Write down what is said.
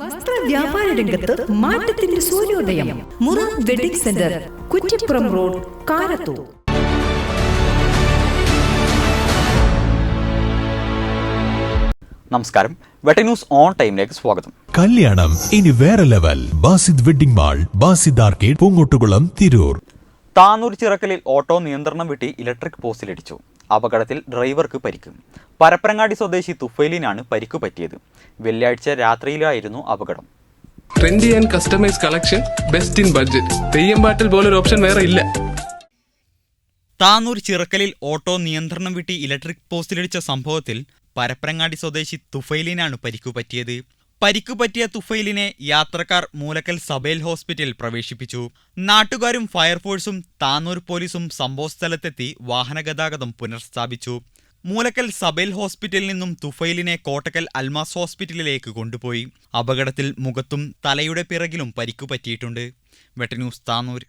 വസ്ത്ര വ്യാപാര രംഗത്ത് മാറ്റത്തിന്റെ സൂര്യോദയം. മുറ wedding centre Kuttippuram road Karathur. നമസ്കാരം. വെട്ടി ന്യൂസ് ഓൺ ടൈമിലേക്ക് സ്വാഗതം. കല്യാണം ഇനി വേറെ level. Basid wedding mall Basid arcade Poongottukulam Tirur. Tanur ചിറക്കലിൽ auto നിയന്ത്രണം വിട്ടി ഇലക്ട്രിക് പോസ്റ്റിലിടിച്ചു. അപകടത്തിൽ ഡ്രൈവർക്ക് പരിക്ക്. പരപ്പനങ്ങാടി സ്വദേശി തുഫൈലിനാണ് പരിക്ക് പറ്റിയത്. വെള്ളിയാഴ്ച രാത്രിയിലായിരുന്നു അപകടം. Trendy and customise collection best in budget Theyyam പാട്ടിൽ പോലൊരു ഓപ്ഷൻ വേറെ ഇല്ല. താനൂർ ചിറക്കലിൽ ഓട്ടോ നിയന്ത്രണം വിട്ടി ഇലക്ട്രിക് പോസ്റ്റിലിടിച്ച സംഭവത്തിൽ പരപ്പനങ്ങാടി സ്വദേശി തുഫൈലിനാണ് പരിക്കു പറ്റിയത്. പരിക്കു പറ്റിയ തുഫൈലിനെ യാത്രക്കാർ മൂലക്കൽ സബേൽ ഹോസ്പിറ്റലിൽ പ്രവേശിപ്പിച്ചു. നാട്ടുകാരും ഫയർഫോഴ്സും താനൂർ പോലീസും സംഭവസ്ഥലത്തെത്തി വാഹനഗതാഗതം പുനഃസ്ഥാപിച്ചു. മൂലക്കൽ സബേൽ ഹോസ്പിറ്റലിൽ നിന്നും തുഫൈലിനെ കോട്ടക്കൽ അൽമാസ് ഹോസ്പിറ്റലിലേക്ക് കൊണ്ടുപോയി. അപകടത്തിൽ മുഖത്തും തലയുടെ പിറകിലും പരിക്കു പറ്റിയിട്ടുണ്ട്. വെട്ടന്യൂസ് താനൂർ.